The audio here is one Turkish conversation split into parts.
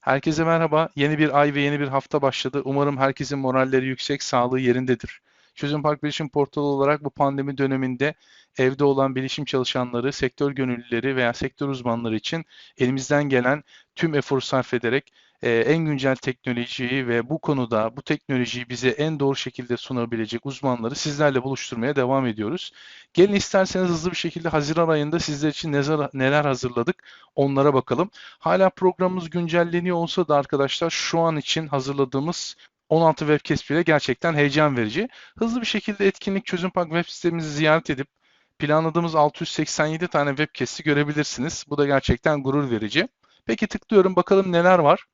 Herkese merhaba. Yeni bir ay ve yeni bir hafta başladı. Umarım herkesin moralleri yüksek, sağlığı yerindedir. Çözüm Park Bilişim Portalı olarak bu pandemi döneminde evde olan bilişim çalışanları, sektör gönüllüleri veya sektör uzmanları için elimizden gelen tüm eforu sarf ederek e, en güncel teknolojiyi ve bu konuda bu teknolojiyi bize en doğru şekilde sunabilecek uzmanları sizlerle buluşturmaya devam ediyoruz. Gelin isterseniz hızlı bir şekilde Haziran ayında sizler için neler hazırladık onlara bakalım. Hala programımız güncelleniyor olsa da arkadaşlar şu an için hazırladığımız 16 webcast bile gerçekten heyecan verici. Hızlı bir şekilde etkinlik çözüm park web sitemizi ziyaret edip planladığımız 687 tane webcast'i görebilirsiniz. Bu da gerçekten gurur verici. Peki tıklıyorum bakalım neler var.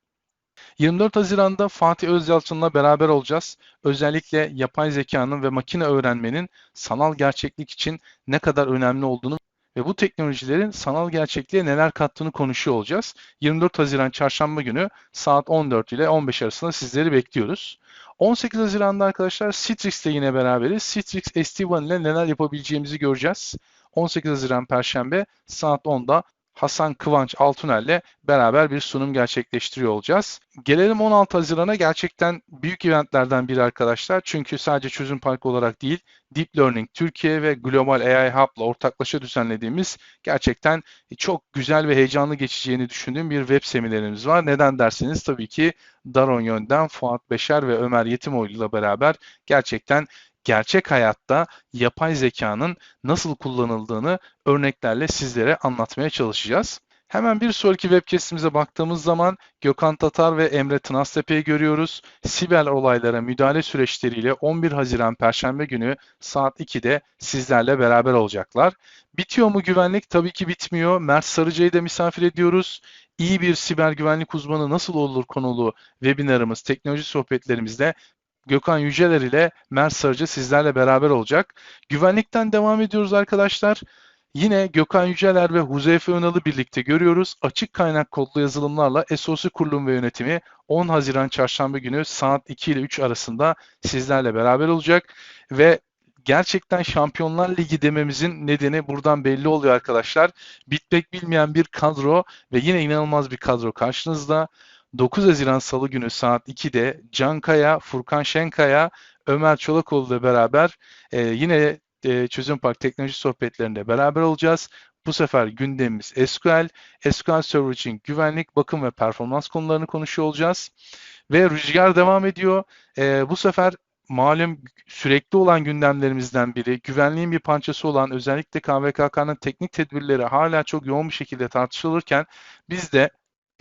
24 Haziran'da Fatih Özyalçın'la beraber olacağız. Özellikle yapay zekanın ve makine öğrenmenin sanal gerçeklik için ne kadar önemli olduğunu ve bu teknolojilerin sanal gerçekliğe neler kattığını konuşuyor olacağız. 24 Haziran Çarşamba günü saat 14 ile 15 arasında sizleri bekliyoruz. 18 Haziran'da arkadaşlar Citrix'te yine beraberiz. Citrix SD-WAN ile neler yapabileceğimizi göreceğiz. 18 Haziran Perşembe saat 10'da Hasan Kıvanç Altunel'le beraber bir sunum gerçekleştiriyor olacağız. Gelelim 16 Haziran'a gerçekten büyük eventlerden biri arkadaşlar. Çünkü sadece çözüm parkı olarak değil, Deep Learning Türkiye ve Global AI Hub'la ortaklaşa düzenlediğimiz gerçekten çok güzel ve heyecanlı geçeceğini düşündüğüm bir web seminerimiz var. Neden derseniz tabii ki Daron Yön'den Fuat Beşer ve Ömer Yetimoğlu ile beraber gerçekten gerçek hayatta yapay zekanın nasıl kullanıldığını örneklerle sizlere anlatmaya çalışacağız. Hemen bir sonraki webcast'imize baktığımız zaman Gökhan Tatar ve Emre Tınaztepe'yi görüyoruz. Siber olaylara müdahale süreçleriyle 11 Haziran Perşembe günü saat 2'de sizlerle beraber olacaklar. Bitiyor mu güvenlik? Tabii ki bitmiyor. Mert Sarıcı'yı da misafir ediyoruz. İyi bir siber güvenlik uzmanı nasıl olur konulu webinarımız, teknoloji sohbetlerimizde Gökhan Yüceler ile Mert Sarıcı sizlerle beraber olacak. Güvenlikten devam ediyoruz arkadaşlar. Yine Gökhan Yüceler ve Huzeyfe Önal'ı birlikte görüyoruz. Açık kaynak kodlu yazılımlarla SOC kurulum ve yönetimi 10 Haziran Çarşamba günü saat 2 ile 3 arasında sizlerle beraber olacak. Ve gerçekten Şampiyonlar Ligi dememizin nedeni buradan belli oluyor arkadaşlar. Bitmek bilmeyen bir kadro ve yine inanılmaz bir kadro karşınızda. 9 Haziran Salı günü saat 2'de Can Kaya, Furkan Şenkaya, Ömer Çolakoğlu ile beraber e, yine e, Çözüm Park Teknoloji Sohbetlerinde beraber olacağız. Bu sefer gündemimiz SQL, SQL Server için güvenlik, bakım ve performans konularını konuşuyor olacağız. Ve rüzgar devam ediyor. E, bu sefer malum sürekli olan gündemlerimizden biri, güvenliğin bir parçası olan özellikle KVKK'nın teknik tedbirleri hala çok yoğun bir şekilde tartışılırken biz de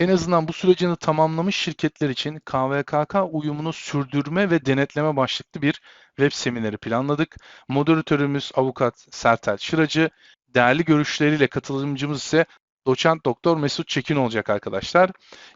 en azından bu sürecini tamamlamış şirketler için KVKK uyumunu sürdürme ve denetleme başlıklı bir web semineri planladık. Moderatörümüz avukat Sertel Şıracı, değerli görüşleriyle katılımcımız ise doçent doktor Mesut Çekin olacak arkadaşlar.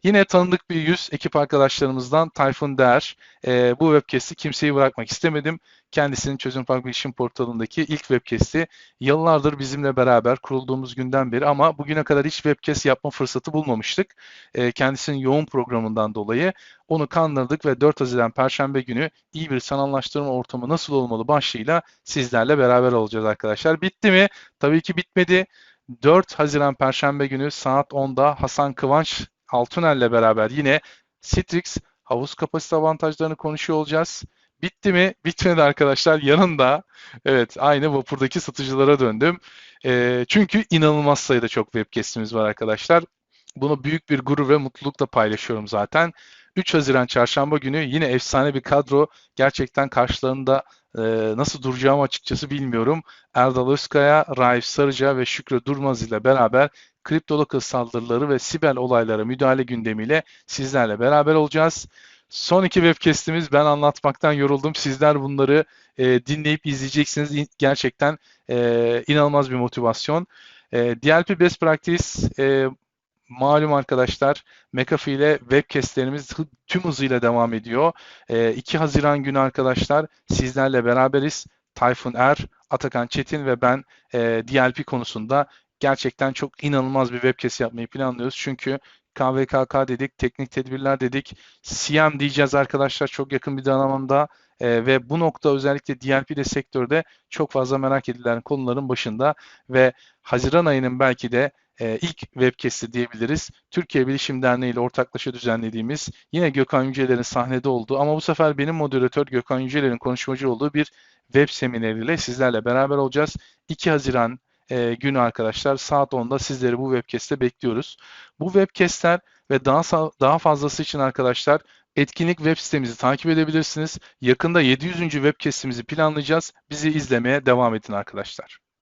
Yine tanıdık bir yüz ekip arkadaşlarımızdan Tayfun Değer. E, bu webcast'i kimseyi bırakmak istemedim. Kendisinin Çözüm Park Bilişim Portalı'ndaki ilk webcast'i yıllardır bizimle beraber kurulduğumuz günden beri ama bugüne kadar hiç webcast yapma fırsatı bulmamıştık. E, kendisinin yoğun programından dolayı onu kandırdık ve 4 Haziran Perşembe günü iyi bir sanallaştırma ortamı nasıl olmalı başlığıyla sizlerle beraber olacağız arkadaşlar. Bitti mi? Tabii ki bitmedi. 4 Haziran Perşembe günü saat 10'da Hasan Kıvanç Altunel'le beraber yine Citrix havuz kapasite avantajlarını konuşuyor olacağız. Bitti mi? Bitmedi arkadaşlar. Yanında evet aynı vapurdaki satıcılara döndüm. E, çünkü inanılmaz sayıda çok webcast'imiz var arkadaşlar. Bunu büyük bir gurur ve mutlulukla paylaşıyorum zaten. 3 Haziran Çarşamba günü yine efsane bir kadro. Gerçekten karşılarında e, nasıl duracağımı açıkçası bilmiyorum. Erdal Özkaya, Raif Sarıca ve Şükrü Durmaz ile beraber kriptolakıl saldırıları ve siber olaylara müdahale gündemiyle sizlerle beraber olacağız. Son iki webcast'imiz ben anlatmaktan yoruldum. Sizler bunları e, dinleyip izleyeceksiniz. Gerçekten e, inanılmaz bir motivasyon. E, DLP Best Practice e, malum arkadaşlar McAfee ile webcastlerimiz tüm hızıyla devam ediyor. E, 2 Haziran günü arkadaşlar sizlerle beraberiz. Tayfun Er, Atakan Çetin ve ben e, DLP konusunda gerçekten çok inanılmaz bir webcast yapmayı planlıyoruz. Çünkü KVKK dedik, teknik tedbirler dedik. CM diyeceğiz arkadaşlar çok yakın bir dönemde e, ve bu nokta özellikle DLP'de sektörde çok fazla merak edilen konuların başında ve Haziran ayının belki de e, ilk webcast'i diyebiliriz. Türkiye Bilişim Derneği ile ortaklaşa düzenlediğimiz yine Gökhan Yüceler'in sahnede olduğu ama bu sefer benim moderatör Gökhan Yüceler'in konuşmacı olduğu bir web semineriyle sizlerle beraber olacağız. 2 Haziran e, günü arkadaşlar saat 10'da sizleri bu webcast'te bekliyoruz. Bu webcast'ler ve daha daha fazlası için arkadaşlar etkinlik web sitemizi takip edebilirsiniz. Yakında 700. webcast'imizi planlayacağız. Bizi izlemeye devam edin arkadaşlar.